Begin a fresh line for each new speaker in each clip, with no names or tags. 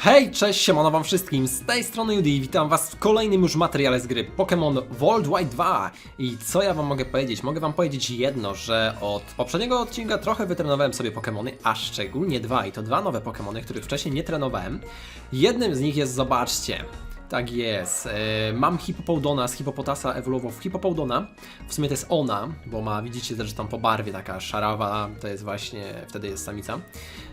Hej, cześć, siemano wam wszystkim, z tej strony Judy i witam was w kolejnym już materiale z gry Pokémon Worldwide 2 I co ja wam mogę powiedzieć? Mogę wam powiedzieć jedno, że od poprzedniego odcinka trochę wytrenowałem sobie Pokémony, a szczególnie dwa. I to dwa nowe Pokémony, których wcześniej nie trenowałem. Jednym z nich jest, zobaczcie, tak jest. E, mam Hippopoudona z Hippopotasa ewoluował w Hippopoudona. W sumie to jest ona, bo ma, widzicie też tam po barwie taka szarawa, to jest właśnie, wtedy jest samica.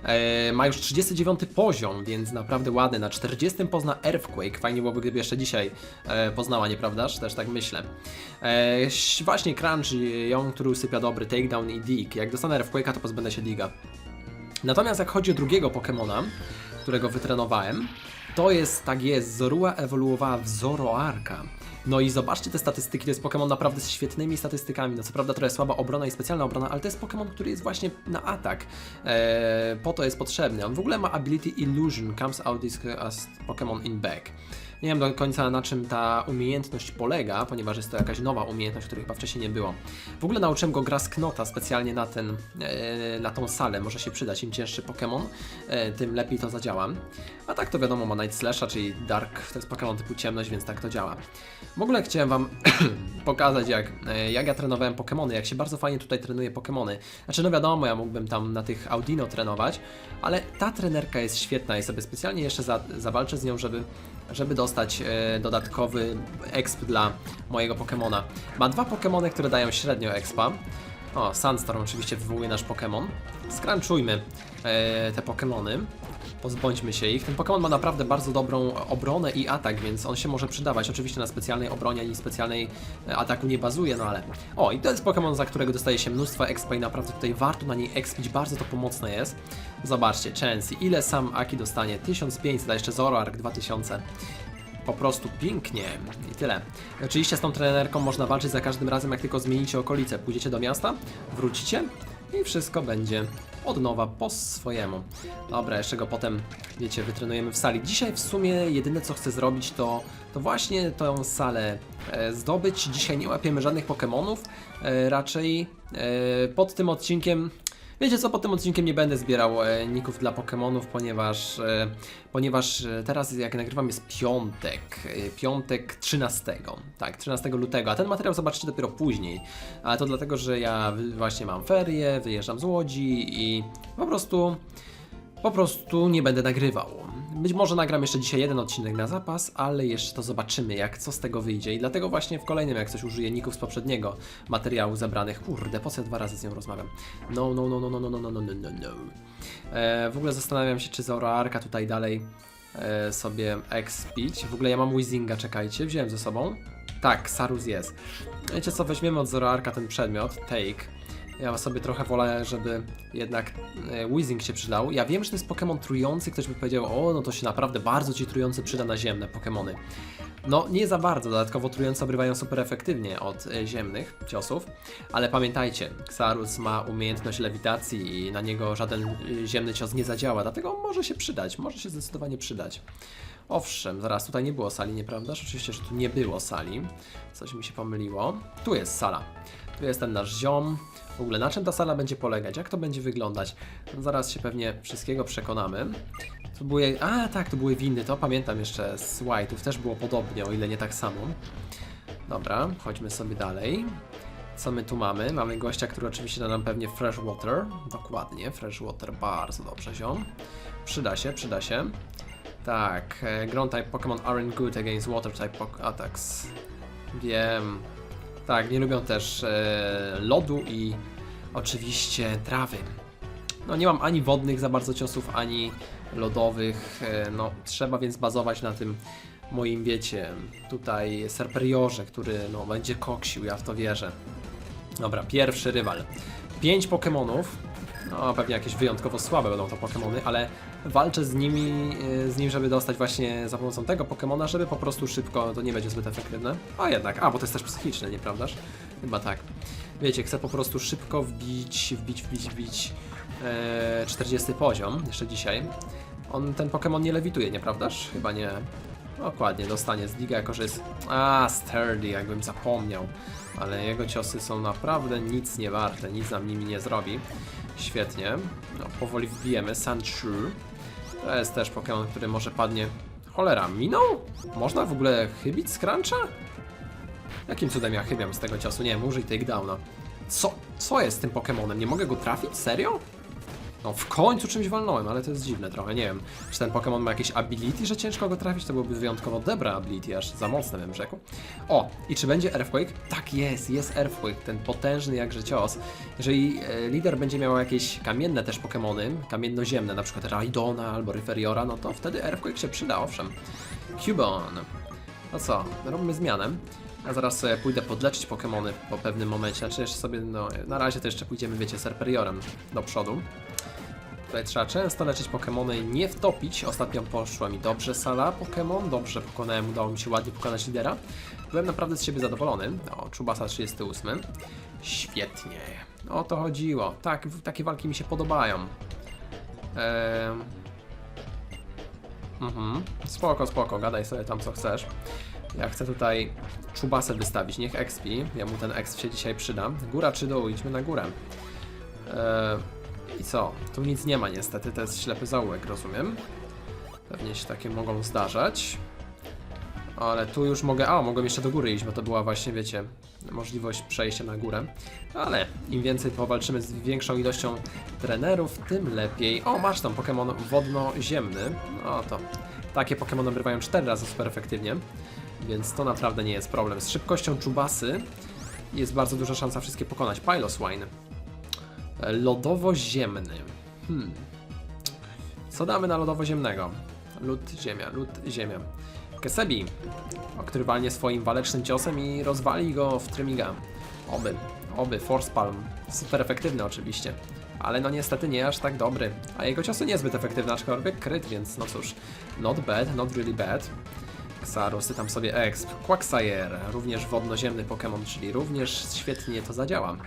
E, ma już 39 poziom, więc naprawdę ładny. Na 40 pozna Earthquake. Fajnie byłoby, gdyby jeszcze dzisiaj e, poznała, nieprawdaż? Też tak myślę. Właśnie Crunch, ją, który usypia dobry Takedown i Dig. Jak dostanę Earthquake'a, to pozbędę się Diga. Natomiast jak chodzi o drugiego Pokemona, którego wytrenowałem, to jest, tak jest, Zorua ewoluowała w Zoroarka. No i zobaczcie te statystyki, to jest Pokémon naprawdę z świetnymi statystykami. No co prawda trochę słaba obrona i specjalna obrona, ale to jest Pokémon, który jest właśnie na atak. Eee, po to jest potrzebny. On w ogóle ma ability Illusion, comes out this as Pokémon in back. Nie wiem do końca na czym ta umiejętność polega, ponieważ jest to jakaś nowa umiejętność, której chyba wcześniej nie było. W ogóle nauczyłem go gra z Knota specjalnie na, ten, e, na tą salę, może się przydać. Im cięższy Pokémon, e, tym lepiej to zadziała. A tak to wiadomo, ma Night Slasha, czyli Dark, to jest Pokémon typu ciemność, więc tak to działa. W ogóle chciałem Wam pokazać, jak, e, jak ja trenowałem Pokémony, jak się bardzo fajnie tutaj trenuje Pokémony. Znaczy, no wiadomo, ja mógłbym tam na tych Audino trenować, ale ta trenerka jest świetna i sobie specjalnie jeszcze za, zawalczę z nią, żeby, żeby dostać e, dodatkowy exp dla mojego Pokémona. Ma dwa Pokémony, które dają średnio expa. O, Sandstorm oczywiście wywołuje nasz Pokémon. Skrunchujmy e, te Pokémony. Pozbądźmy się ich. Ten Pokémon ma naprawdę bardzo dobrą obronę i atak, więc on się może przydawać. Oczywiście na specjalnej obronie ani specjalnej e, ataku nie bazuje, no ale... O, i to jest Pokémon, za którego dostaje się mnóstwo expa i naprawdę tutaj warto na niej expić, bardzo to pomocne jest. Zobaczcie, Chansey, ile sam Aki dostanie? 1500, a jeszcze Zoroark 2000. Po prostu pięknie i tyle. Oczywiście z tą trenerką można walczyć za każdym razem, jak tylko zmienicie okolice. Pójdziecie do miasta, wrócicie i wszystko będzie od nowa po swojemu. Dobra, jeszcze go potem, wiecie, wytrenujemy w sali. Dzisiaj w sumie jedyne co chcę zrobić to, to właśnie tą salę e, zdobyć. Dzisiaj nie łapiemy żadnych Pokémonów. E, raczej e, pod tym odcinkiem Wiecie co, pod tym odcinkiem nie będę zbierał e, ników dla Pokémonów, ponieważ, e, ponieważ e, teraz jak nagrywam jest piątek, e, piątek 13, tak, 13 lutego, a ten materiał zobaczycie dopiero później, ale to dlatego, że ja właśnie mam ferie, wyjeżdżam z Łodzi i po prostu, po prostu nie będę nagrywał. Być może nagram jeszcze dzisiaj jeden odcinek na zapas, ale jeszcze to zobaczymy, jak co z tego wyjdzie. I dlatego właśnie w kolejnym, jak coś użyję ników z poprzedniego materiału zebranych. Kurde, po co dwa razy z nią rozmawiam? No, no, no, no, no, no, no, no, no, no, no. E, w ogóle zastanawiam się, czy Zoroarka tutaj dalej e, sobie expić. W ogóle ja mam Wizinga, czekajcie, wziąłem ze sobą. Tak, Sarus jest. Wiecie co, weźmiemy od Zoroarka ten przedmiot, take. Ja sobie trochę wolę, żeby jednak e, Weezing się przydał. Ja wiem, że to jest Pokémon trujący, ktoś by powiedział, o, no to się naprawdę bardzo ci trujący przyda na ziemne Pokémony. No, nie za bardzo, dodatkowo trujące obrywają super efektywnie od e, ziemnych ciosów, ale pamiętajcie, Xarus ma umiejętność lewitacji i na niego żaden e, ziemny cios nie zadziała, dlatego może się przydać, może się zdecydowanie przydać. Owszem, zaraz tutaj nie było sali, nieprawdaż? Oczywiście, że tu nie było sali. Coś mi się pomyliło. Tu jest sala. Tu jest ten nasz ziom. W ogóle na czym ta sala będzie polegać? Jak to będzie wyglądać? No, zaraz się pewnie wszystkiego przekonamy. To były... A, tak, to były winny. To pamiętam jeszcze z White'ów. Też było podobnie, o ile nie tak samo. Dobra, chodźmy sobie dalej. Co my tu mamy? Mamy gościa, który oczywiście da nam pewnie fresh water. Dokładnie, fresh water, bardzo dobrze, ziom. Przyda się, przyda się. Tak, e, ground type Pokémon aren't good against water type attacks. Wiem. Tak, nie lubią też e, lodu i oczywiście trawy. No nie mam ani wodnych za bardzo ciosów, ani lodowych. E, no trzeba więc bazować na tym moim, wiecie, tutaj Serperiorze, który no będzie koksił, ja w to wierzę. Dobra, pierwszy rywal. Pięć Pokémonów. No, pewnie jakieś wyjątkowo słabe będą to Pokémony, ale walczę z nimi, y, z nim, żeby dostać właśnie za pomocą tego Pokémona, żeby po prostu szybko, to nie będzie zbyt efektywne. A jednak, a bo to jest też psychiczne, nieprawdaż? Chyba tak. Wiecie, chcę po prostu szybko wbić, wbić, wbić, wbić e, 40 poziom, jeszcze dzisiaj. On, ten Pokémon nie lewituje, nieprawdaż? Chyba nie. Dokładnie, dostanie z Diga, jako że jest... A, sturdy, jakbym zapomniał. Ale jego ciosy są naprawdę nic nie warte, nic nam nimi nie zrobi. Świetnie. No, powoli wbijemy. Sanchu. To jest też Pokémon, który może padnie. Cholera, minął? Można w ogóle chybić z cruncha? Jakim cudem ja chybiam z tego ciosu? Nie wiem, użyj takedowna. Co? Co jest z tym Pokémonem? Nie mogę go trafić? Serio? No w końcu czymś walnąłem, ale to jest dziwne trochę, nie wiem. Czy ten Pokémon ma jakieś ability, że ciężko go trafić? To byłoby wyjątkowo dobre ability, aż za mocne bym rzekł. O, i czy będzie Earthquake? Tak jest, jest Earthquake, ten potężny jakże cios. Jeżeli e, lider będzie miał jakieś kamienne też Pokémony, kamiennoziemne, na przykład Raidona albo Ryferiora, no to wtedy Earthquake się przyda, owszem. Cubone. No co, robimy zmianę. Ja zaraz sobie pójdę podleczyć Pokémony po pewnym momencie. Znaczy jeszcze sobie, no na razie to jeszcze pójdziemy, wiecie, Serperiorem do przodu. Tutaj trzeba często leczyć Pokémony nie wtopić. Ostatnio poszła mi dobrze sala Pokémon, dobrze pokonałem, udało mi się ładnie pokonać lidera. Byłem naprawdę z siebie zadowolony. O, Czubasa 38. Świetnie. O to chodziło. Tak, takie walki mi się podobają. Mhm. Spoko, spoko, gadaj sobie tam co chcesz. Ja chcę tutaj czubasę wystawić, niech expi. Ja mu ten exp się dzisiaj przyda. Góra czy dół? Idźmy na górę. Eee, I co? Tu nic nie ma niestety, to jest ślepy zaułek, rozumiem. Pewnie się takie mogą zdarzać. Ale tu już mogę... A, mogłem jeszcze do góry iść, bo to była właśnie, wiecie, możliwość przejścia na górę. Ale im więcej powalczymy z większą ilością trenerów, tym lepiej. O, masz tam Pokémon wodno-ziemny. No to takie Pokémony obrywają 4 razy super efektywnie, więc to naprawdę nie jest problem. Z szybkością Czubasy jest bardzo duża szansa wszystkie pokonać. Piloswine. Lodowo-ziemny. Hmm. Co damy na lodowo-ziemnego? Lód, ziemia, lód, ziemia. Kesebi, który walnie swoim walecznym ciosem i rozwali go w trymiga. Oby, oby, Force Palm. Super efektywny oczywiście. Ale no niestety nie aż tak dobry. A jego ciosy niezbyt efektywne, aczkolwiek kryt, więc no cóż. Not bad, not really bad. Xarus, tam sobie exp. Quagsire, również wodnoziemny Pokémon, czyli również świetnie to zadziała.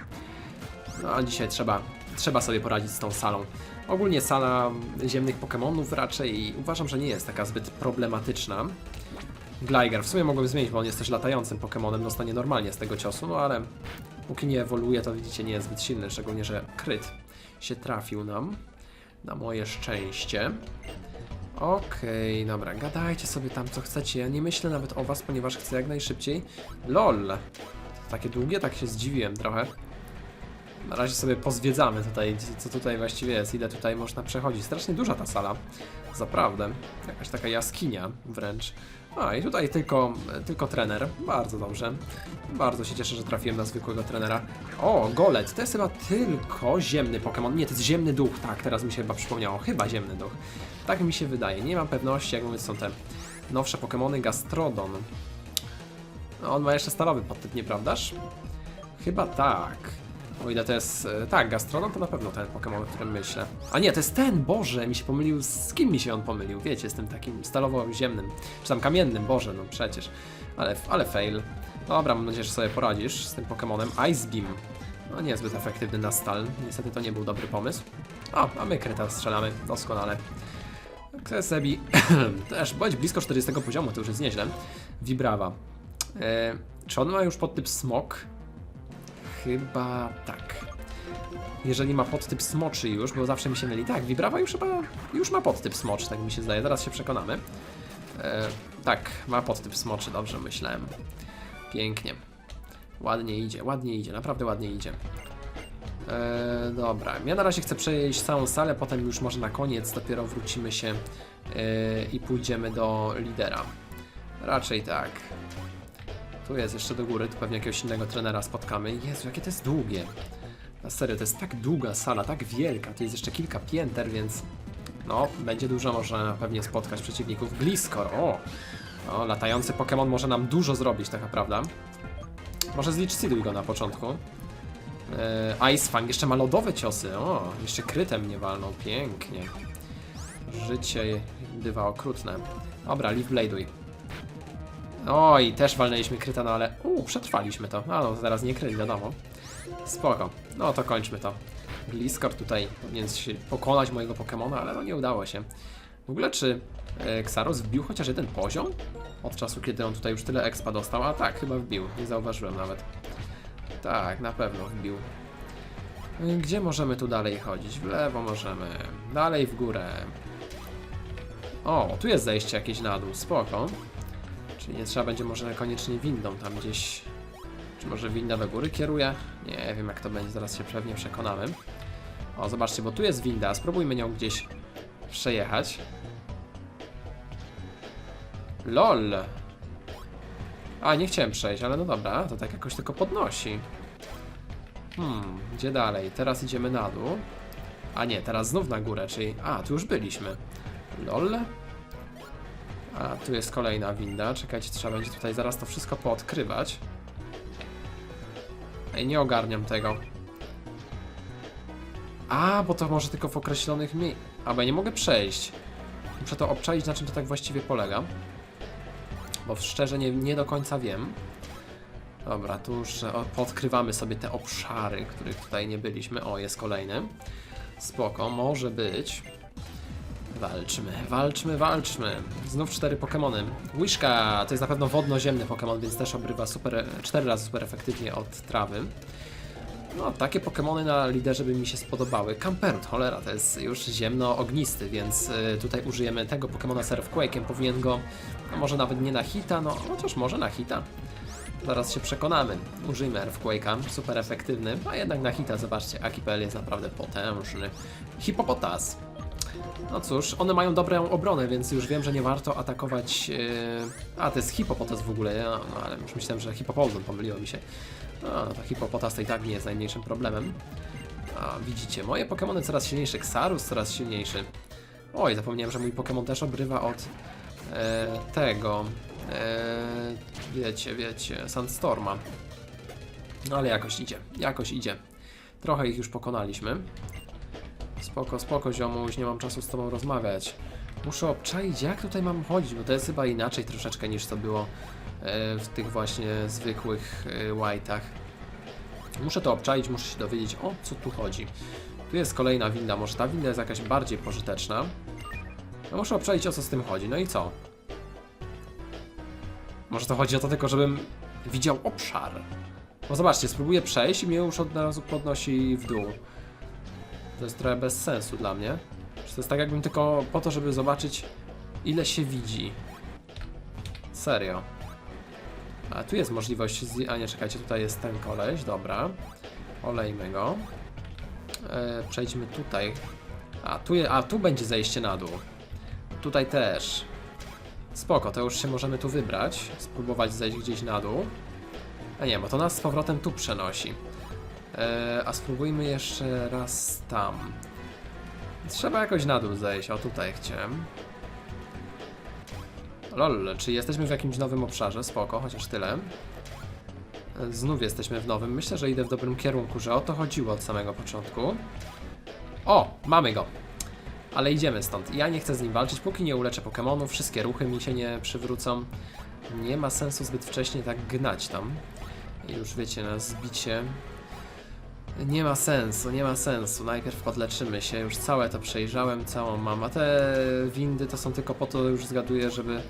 No a dzisiaj trzeba, trzeba sobie poradzić z tą salą. Ogólnie sala ziemnych Pokémonów raczej uważam, że nie jest taka zbyt problematyczna. Gligar, w sumie mogłem zmienić, bo on jest też latającym Pokémonem, dostanie normalnie z tego ciosu, no ale póki nie ewoluuje, to widzicie, nie jest zbyt silny, szczególnie, że kryt się trafił nam. Na moje szczęście. Okej, dobra, gadajcie sobie tam co chcecie. Ja nie myślę nawet o was, ponieważ chcę jak najszybciej. LOL! Takie długie, tak się zdziwiłem trochę. Na razie sobie pozwiedzamy tutaj, co tutaj właściwie jest, ile tutaj można przechodzić. Strasznie duża ta sala, zaprawdę. Jakaś taka jaskinia wręcz. A i tutaj tylko, tylko trener, bardzo dobrze. Bardzo się cieszę, że trafiłem na zwykłego trenera. O, Golet, to jest chyba tylko ziemny Pokémon. Nie, to jest ziemny duch, tak, teraz mi się chyba przypomniało. Chyba ziemny duch. Tak mi się wydaje, nie mam pewności, jak mówię, są te nowsze Pokémony. Gastrodon. No, on ma jeszcze stalowy podtyp, nieprawdaż? Chyba tak. O ile to jest. e, Tak, Gastrodon to na pewno ten Pokémon, o którym myślę. A nie, to jest ten, Boże, mi się pomylił. Z kim mi się on pomylił? Wiecie, z tym takim stalowo-ziemnym. Czy tam kamiennym, Boże, no przecież. Ale, ale fail. Dobra, mam nadzieję, że sobie poradzisz z tym Pokémonem. Ice Beam. No niezbyt efektywny na stal. Niestety to nie był dobry pomysł. O, a my kryta strzelamy. Doskonale. Ksebi też bądź blisko 40 poziomu, to już jest nieźle. Vibrawa. E, czy on ma już podtyp smok? Chyba tak. Jeżeli ma podtyp smoczy już, bo zawsze mi się myli. Tak, Vibrawa już chyba już ma podtyp smoczy, tak mi się zdaje. Zaraz się przekonamy. E, tak, ma podtyp smoczy, dobrze myślałem. Pięknie. Ładnie idzie, ładnie idzie, naprawdę ładnie idzie. E, dobra, ja na razie chcę przejść całą salę, potem już może na koniec dopiero wrócimy się e, i pójdziemy do lidera. Raczej tak. Tu jest jeszcze do góry, tu pewnie jakiegoś innego trenera spotkamy. Jezu, jakie to jest długie. Na serio, to jest tak długa sala, tak wielka, tu jest jeszcze kilka pięter, więc no, będzie dużo można pewnie spotkać przeciwników. Gliscor, o! o latający Pokémon może nam dużo zrobić, taka prawda? Może zlicz Seeduj go na początku. E, Ice Fang jeszcze ma lodowe ciosy. O, jeszcze krytem mnie walnął. Pięknie. Życie bywa okrutne. Dobra, Leaf Blade'uj. Oj, też walnęliśmy kryta, no ale... Uuu, przetrwaliśmy to. A no, zaraz nie kryt, wiadomo. Spoko. No to kończmy to. Gliscor tutaj powinien się pokonać mojego Pokemona, ale no nie udało się. W ogóle czy e, Xaros wbił chociaż jeden poziom? Od czasu, kiedy on tutaj już tyle expa dostał? A tak, chyba wbił. Nie zauważyłem nawet. Tak, na pewno wbił. Y, Gdzie możemy tu dalej chodzić? W lewo możemy, dalej w górę. O, tu jest zejście jakieś na dół, spoko. Czyli nie trzeba będzie może koniecznie windą tam gdzieś... Czy może winda we góry kieruje? Nie wiem jak to będzie, zaraz się pewnie przekonamy. O, zobaczcie, bo tu jest winda, spróbujmy nią gdzieś przejechać. LOL! A, nie chciałem przejść, ale no dobra, to tak jakoś tylko podnosi. Hmm, gdzie dalej? Teraz idziemy na dół. A nie, teraz znów na górę, czyli... A, tu już byliśmy. LOL. A, tu jest kolejna winda. Czekajcie, trzeba będzie tutaj zaraz to wszystko poodkrywać. Ej, nie ogarniam tego. A, bo to może tylko w określonych miejscach. A, bo ja nie mogę przejść. Muszę to obczaić, na czym to tak właściwie polega. Bo szczerze nie, nie do końca wiem. Dobra, tu już podkrywamy sobie te obszary, których tutaj nie byliśmy. O, jest kolejny. Spoko, może być. Walczmy, walczmy, walczmy. Znów cztery Pokémony. Łyżka to jest na pewno wodno-ziemny Pokémon, więc też obrywa super, cztery razy super efektywnie od trawy. No, takie Pokémony na liderze by mi się spodobały. Camperut, cholera, to jest już ziemno-ognisty, więc y, tutaj użyjemy tego Pokémona z Earthquake'em. Powinien go, no może nawet nie na hita, no chociaż może na hita. Zaraz się przekonamy. Użyjmy Earthquake'a, super efektywny, a jednak na hita, zobaczcie, Akipel jest naprawdę potężny. Hipopotas. No cóż, one mają dobrą obronę, więc już wiem, że nie warto atakować... Yy... A, to jest hipopotas w ogóle, no, no ale już myślałem, że hipopozon, pomyliło mi się. No, to hipopotas to i tak nie jest najmniejszym problemem. A, widzicie, moje Pokémony coraz silniejsze, Xarus coraz silniejszy. Oj, zapomniałem, że mój Pokémon też obrywa od e, tego... E, wiecie, wiecie, Sandstorma. No ale jakoś idzie, jakoś idzie. Trochę ich już pokonaliśmy. Spoko, spoko ziomuś, nie mam czasu z tobą rozmawiać. Muszę obczaić, jak tutaj mam chodzić, bo to jest chyba inaczej troszeczkę niż to było e, w tych właśnie zwykłych e, white'ach. Muszę to obczaić, muszę się dowiedzieć, o co tu chodzi. Tu jest kolejna winda, może ta winda jest jakaś bardziej pożyteczna. No muszę obczaić, o co z tym chodzi, no i co? Może to chodzi o to tylko, żebym widział obszar. Bo zobaczcie, spróbuję przejść i mnie już od razu podnosi w dół. To jest trochę bez sensu dla mnie. To jest tak jakbym tylko po to, żeby zobaczyć ile się widzi. Serio. A tu jest możliwość z... A nie, czekajcie, tutaj jest ten koleś, dobra. Olejmy go. E, przejdźmy tutaj. A tu, je... A tu będzie zejście na dół. Tutaj też. Spoko, to już się możemy tu wybrać. Spróbować zejść gdzieś na dół. A nie, bo to nas z powrotem tu przenosi. E, a spróbujmy jeszcze raz tam. Trzeba jakoś na dół zejść. O, tutaj chciałem. Lol, czy jesteśmy w jakimś nowym obszarze? Spoko, chociaż tyle. E, Znów jesteśmy w nowym. Myślę, że idę w dobrym kierunku, że o to chodziło od samego początku. O, mamy go. Ale idziemy stąd. Ja nie chcę z nim walczyć, póki nie uleczę Pokemonów. Wszystkie ruchy mi się nie przywrócą. Nie ma sensu zbyt wcześnie tak gnać tam. Już wiecie, na zbicie nie ma sensu, nie ma sensu. Najpierw podleczymy się, już całe to przejrzałem, całą mam. A te windy to są tylko po to, już zgaduję, żeby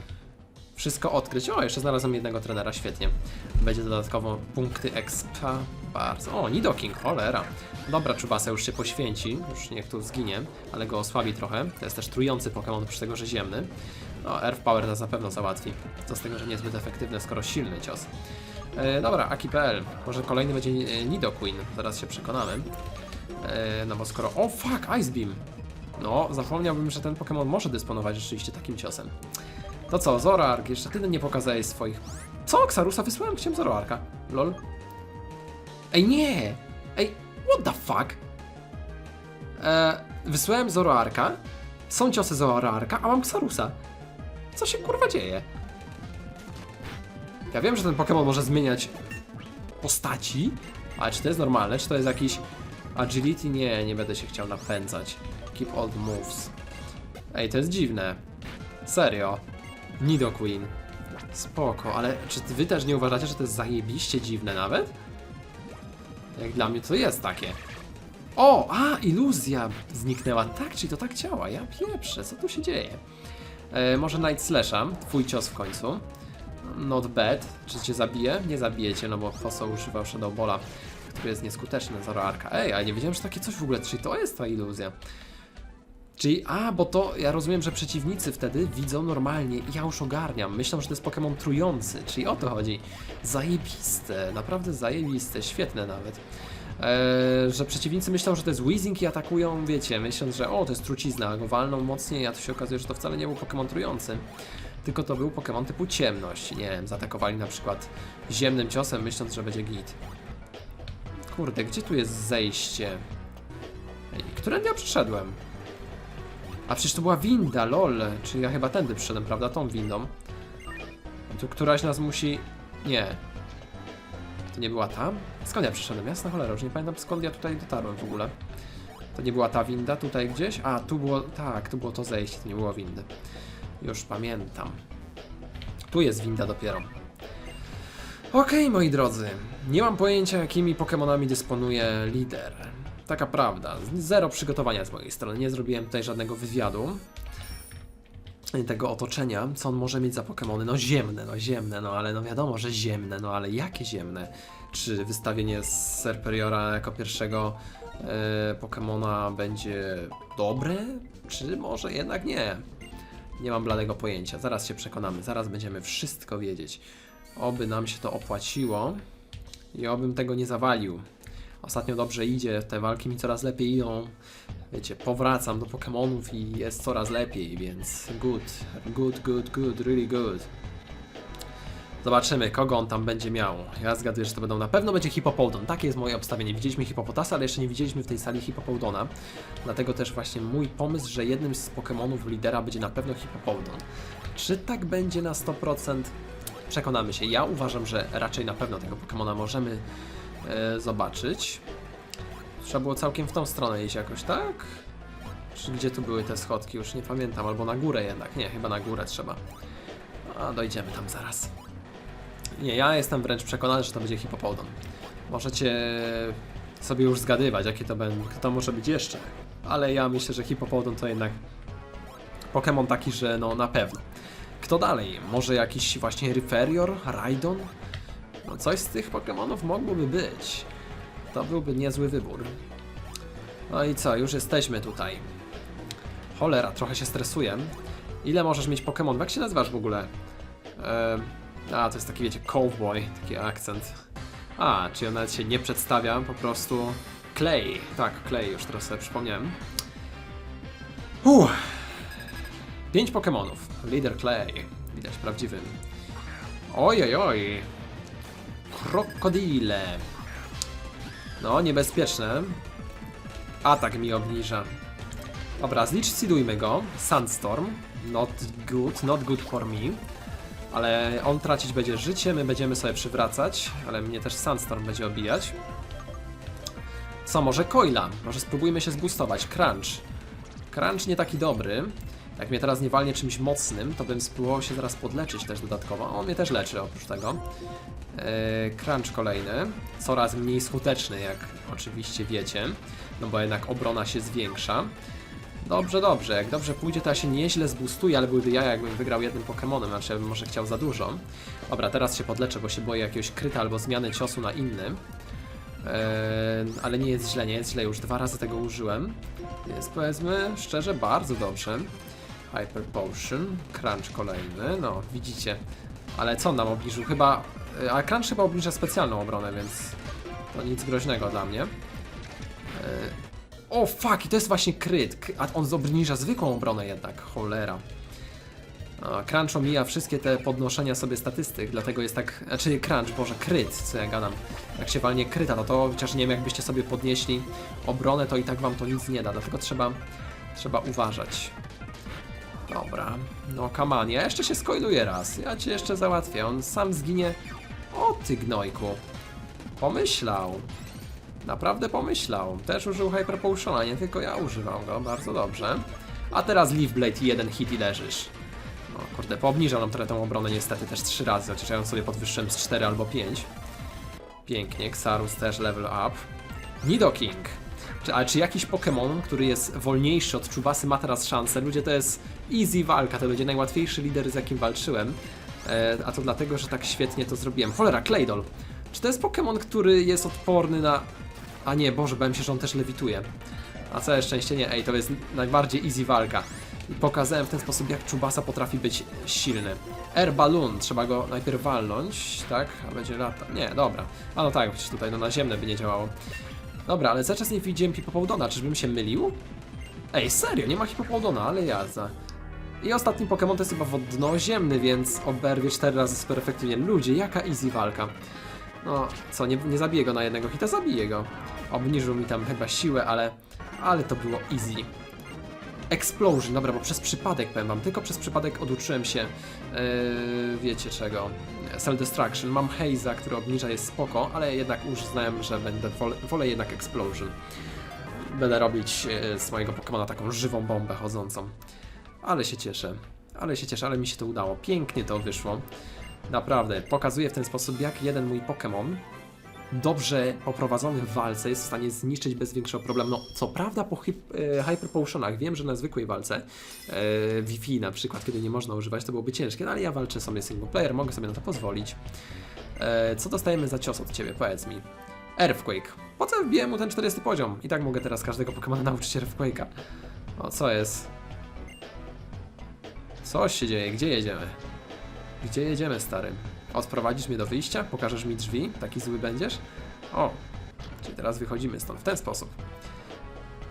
wszystko odkryć. O, jeszcze znalazłem jednego trenera, świetnie. Będzie dodatkowo punkty expa. Bardzo. O, Nidoking, cholera. Dobra, Czubasa już się poświęci, już niech tu zginie, ale go osłabi trochę. To jest też trujący Pokémon, oprócz tego, że ziemny. No, Earth Power nas na pewno załatwi. Co z tego, że niezbyt efektywne, skoro silny cios. E, dobra, Aki.pl. Może kolejny będzie e, Nidoqueen, zaraz się przekonamy. E, no bo skoro... O fuck, Ice Beam! No, zapomniałbym, że ten Pokémon może dysponować rzeczywiście takim ciosem. To co, Zoroark, jeszcze ty nie pokazałeś swoich... Co? Xarusa wysłałem? Chciałem Zoroarka. Lol. Ej, nie! Ej, what the fuck? E, wysłałem Zoroarka, są ciosy Zoroarka, a mam Xarusa. Co się kurwa dzieje? Ja wiem, że ten Pokémon może zmieniać postaci, ale czy to jest normalne? Czy to jest jakiś agility? Nie, nie będę się chciał napędzać. Keep old moves. Ej, to jest dziwne. Serio. Nidoqueen. Spoko, ale czy wy też nie uważacie, że to jest zajebiście dziwne nawet? Jak dla mnie to jest takie. O, a, iluzja zniknęła. Tak, czyli to tak działa. Ja pieprzę, co tu się dzieje? E, może Night Slasha, twój cios w końcu. Not bad. Czy cię zabije? Nie zabijecie, no bo Foso używał Shadow Balla, który jest nieskuteczny, Zoroarka. Ej, ale nie wiedziałem, że takie coś w ogóle, czyli to jest ta iluzja. Czyli, a, bo to, ja rozumiem, że przeciwnicy wtedy widzą normalnie i ja już ogarniam. Myślą, że to jest Pokémon trujący, czyli o to chodzi. Zajebiste, naprawdę zajebiste, świetne nawet. Eee, że przeciwnicy myślą, że to jest Weezing i atakują, wiecie, myśląc, że o, to jest trucizna, go walną mocniej, a tu się okazuje, że to wcale nie był Pokémon trujący. Tylko to był Pokémon typu ciemność. Nie wiem, zaatakowali na przykład ziemnym ciosem, myśląc, że będzie git. Kurde, gdzie tu jest zejście? Ej, Którędy ja przeszedłem? A przecież to była winda, lol. Czyli ja chyba tędy przyszedłem, prawda? Tą windą. Tu któraś nas musi... Nie. To nie była ta? Skąd ja przyszedłem? Jasna cholera, już nie pamiętam skąd ja tutaj dotarłem w ogóle. To nie była ta winda tutaj gdzieś? A, tu było... Tak, tu było to zejście, to nie było windy. Już pamiętam. Tu jest winda dopiero. Okej, moi drodzy. Nie mam pojęcia, jakimi Pokémonami dysponuje lider. Taka prawda. Zero przygotowania z mojej strony. Nie zrobiłem tutaj żadnego wywiadu tego otoczenia, co on może mieć za Pokémony. No ziemne, no ziemne, no ale no wiadomo, że ziemne, no ale jakie ziemne? Czy wystawienie Serperiora jako pierwszego e, Pokémona będzie dobre? Czy może jednak nie? Nie mam bladego pojęcia. Zaraz się przekonamy, zaraz będziemy wszystko wiedzieć. Oby nam się to opłaciło i obym tego nie zawalił. Ostatnio dobrze idzie, te walki mi coraz lepiej idą. Wiecie, powracam do Pokémonów i jest coraz lepiej, więc good, good, good, good, really good. Zobaczymy, kogo on tam będzie miał. Ja zgaduję, że to będą na pewno będzie Hippopodon. Takie jest moje obstawienie. Widzieliśmy Hippopotasa, ale jeszcze nie widzieliśmy w tej sali Hippopodona. Dlatego też właśnie mój pomysł, że jednym z Pokémonów lidera będzie na pewno Hippopodon. Czy tak będzie na 100%? Przekonamy się. Ja uważam, że raczej na pewno tego Pokémona możemy e, zobaczyć. Trzeba było całkiem w tą stronę iść jakoś, tak? Czy gdzie tu były te schodki? Już nie pamiętam. Albo na górę jednak. Nie, chyba na górę trzeba. A dojdziemy tam zaraz. Nie, ja jestem wręcz przekonany, że to będzie Hippopodon. Możecie sobie już zgadywać, jakie to będzie, kto to może być jeszcze. Ale ja myślę, że Hippopodon to jednak Pokémon taki, że no na pewno. Kto dalej? Może jakiś właśnie Riferior, Raidon? No coś z tych Pokémonów mogłoby być. To byłby niezły wybór. No i co, już jesteśmy tutaj. Cholera, trochę się stresuję. Ile możesz mieć Pokémon? Jak się nazywasz w ogóle? Eee, a, to jest taki, wiecie, cowboy, taki akcent. A, czyli on nawet się nie przedstawia, po prostu Clay. Tak, Clay, już teraz sobie przypomniałem. Uff. Pięć Pokémonów. Leader Clay. Widać prawdziwy. Oj, oj. Krokodile. No, niebezpieczne. Atak mi obniża. Dobra, zlicytujmy go. Sandstorm. Not good, not good for me. Ale on tracić będzie życie, my będziemy sobie przywracać, ale mnie też Sandstorm będzie obijać. Co, może Coila? Może spróbujmy się zboostować. Crunch. Crunch nie taki dobry. Jak mnie teraz nie walnie czymś mocnym, to bym spróbował się zaraz podleczyć też dodatkowo. On mnie też leczy oprócz tego. Eee, crunch kolejny. Coraz mniej skuteczny, jak oczywiście wiecie. No bo jednak obrona się zwiększa. Dobrze, dobrze. Jak dobrze pójdzie, to ja się nieźle zboostuję, ale byłyby ja, jakbym wygrał jednym Pokemonem, znaczy ja bym może chciał za dużo. Dobra, teraz się podleczę, bo się boję jakiegoś kryta albo zmiany ciosu na inny. Eee, ale nie jest źle, nie jest źle, już dwa razy tego użyłem. Jest powiedzmy szczerze bardzo dobrze. Hyper Potion, Crunch kolejny, no widzicie. Ale co on nam obniżył? Chyba... e, A Crunch chyba obniża specjalną obronę, więc to nic groźnego dla mnie. Eee, o fuck, i to jest właśnie kryt. A on obniża zwykłą obronę jednak, cholera. Crunch omija wszystkie te podnoszenia sobie statystyk, dlatego jest tak... Znaczy Crunch, boże, kryt, co ja gadam. Jak się walnie kryta, no to chociaż nie wiem, jakbyście sobie podnieśli obronę, to i tak wam to nic nie da, dlatego trzeba, trzeba uważać. Dobra, no kaman, ja jeszcze się skoiluję raz, ja cię jeszcze załatwię, on sam zginie. O ty gnojku. Pomyślał. Naprawdę pomyślał. Też użył Hyper Potiona, nie tylko ja używam go, bardzo dobrze. A teraz Leaf Blade jeden hit i leżysz. No kurde, poobniżał nam trochę tę obronę niestety też trzy razy, chociaż ja sobie podwyższyłem z 4 albo 5. Pięknie, Xarus też level up. Nidoking. Czy, ale czy jakiś Pokémon, który jest wolniejszy od Chubasy ma teraz szansę? Ludzie, to jest easy walka, to będzie najłatwiejszy lider z jakim walczyłem. E, a to dlatego, że tak świetnie to zrobiłem. Cholera, Claydol. Czy to jest Pokémon, który jest odporny na... A nie, Boże, bałem się, że on też lewituje. A całe szczęście nie, ej, to jest najbardziej easy walka. I pokazałem w ten sposób, jak Czubasa potrafi być silny. Air Balloon, trzeba go najpierw walnąć, tak? A będzie lata. Nie, dobra. A no tak, przecież tutaj no naziemne by nie działało. Dobra, ale cały czas nie widziałem Hipopołdona, czyżbym się mylił? Ej, serio, nie ma Hipopołdona, ale jazda. I ostatni Pokémon to jest chyba wodnoziemny, więc oberwie 4 razy super efektywnie. Ludzie, jaka easy walka. No, co, nie, nie zabiję go na jednego hita, zabiję go. Obniżył mi tam chyba siłę, ale, ale to było easy. Explosion, dobra, bo przez przypadek powiem wam, tylko przez przypadek oduczyłem się, yy, wiecie czego, Cell Destruction. Mam Haze'a, który obniża, jest spoko, ale jednak uznałem, że będę, wolę, wolę jednak Explosion. Będę robić yy, z mojego Pokemona taką żywą bombę chodzącą. Ale się cieszę, ale się cieszę, ale mi się to udało, pięknie to wyszło. Naprawdę, pokazuję w ten sposób, jak jeden mój Pokémon dobrze poprowadzony w walce jest w stanie zniszczyć bez większego problemu. No, co prawda po hip, e, Hyper Potionach wiem, że na zwykłej walce e, Wi-Fi na przykład, kiedy nie można używać, to byłoby ciężkie, no ale ja walczę sobie single player, mogę sobie na to pozwolić. E, co dostajemy za cios od Ciebie, powiedz mi? Earthquake. Po co wbiłem mu ten 40 poziom? I tak mogę teraz każdego Pokemona nauczyć Earthquake'a. O, co jest? Co się dzieje? Gdzie jedziemy? Gdzie jedziemy, stary? Odprowadzisz mnie do wyjścia? Pokażesz mi drzwi? Taki zły będziesz? O, czyli teraz wychodzimy stąd w ten sposób.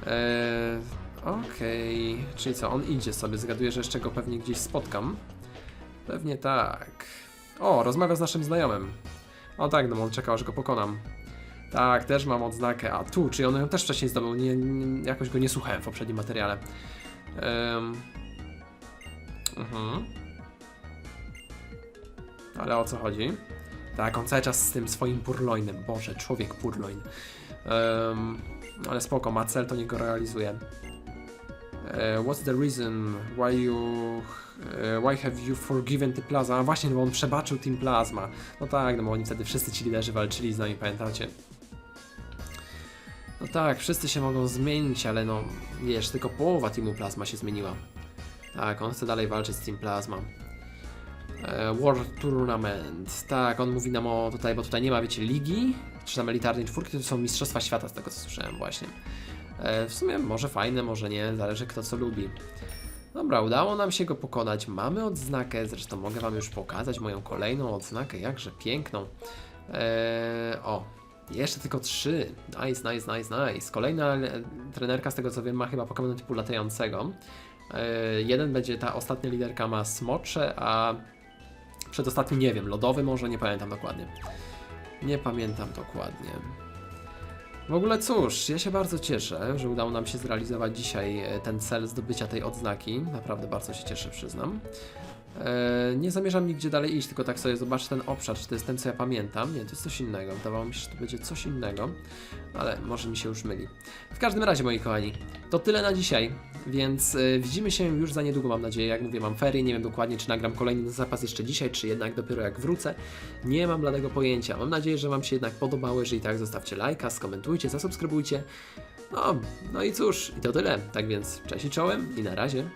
Eee, Okej, czyli co, on idzie sobie, zgaduję, że jeszcze go pewnie gdzieś spotkam. Pewnie tak. O, rozmawia z naszym znajomym. O tak, no on czekał, aż go pokonam. Tak, też mam odznakę. A tu, czy on ją też wcześniej zdobył? Nie, nie, jakoś go nie słuchałem w poprzednim materiale. Ehm. Mhm. Ale o co chodzi? Tak, on cały czas z tym swoim purloinem. Boże, człowiek purloin. Em, ale spoko, ma cel, to nie go realizuje. E, what's the reason why you... e, why have you forgiven the Plaza? A właśnie, no bo on przebaczył Team Plasma. No tak, no bo oni wtedy wszyscy ci liderzy walczyli z nami, pamiętacie? No tak, wszyscy się mogą zmienić, ale no, wiesz, tylko połowa Teamu Plasma się zmieniła. Tak, on chce dalej walczyć z Team Plasma. E, War Tournament. Tak, on mówi nam o tutaj, bo tutaj nie ma, wiecie, ligi, czy tam elitarnej czwórki, to są Mistrzostwa Świata, z tego co słyszałem właśnie. E, w sumie może fajne, może nie, zależy kto co lubi. Dobra, udało nam się go pokonać. Mamy odznakę, zresztą mogę Wam już pokazać moją kolejną odznakę, jakże piękną. E, o, jeszcze tylko trzy. Nice, nice, nice, nice. Kolejna trenerka, z tego co wiem, ma chyba Pokémon typu latającego. E, jeden będzie, ta ostatnia liderka ma smocze, a przedostatni nie wiem, lodowy może, nie pamiętam dokładnie. Nie pamiętam dokładnie. W ogóle cóż, ja się bardzo cieszę, że udało nam się zrealizować dzisiaj e, ten cel zdobycia tej odznaki. Naprawdę bardzo się cieszę, przyznam. E, nie zamierzam nigdzie dalej iść, tylko tak sobie zobaczę ten obszar, czy to jest ten, co ja pamiętam. Nie, to jest coś innego. Wydawało mi się, że to będzie coś innego, ale może mi się już myli. W każdym razie, moi kochani, to tyle na dzisiaj, więc e, widzimy się już za niedługo, mam nadzieję. Jak mówię, mam ferie, nie wiem dokładnie, czy nagram kolejny zapas jeszcze dzisiaj, czy jednak dopiero jak wrócę. Nie mam bladego pojęcia. Mam nadzieję, że Wam się jednak podobało. Jeżeli tak, zostawcie lajka, skomentujcie, zasubskrybujcie. No, no i cóż, i to tyle. Tak więc, cześć i czołem i na razie.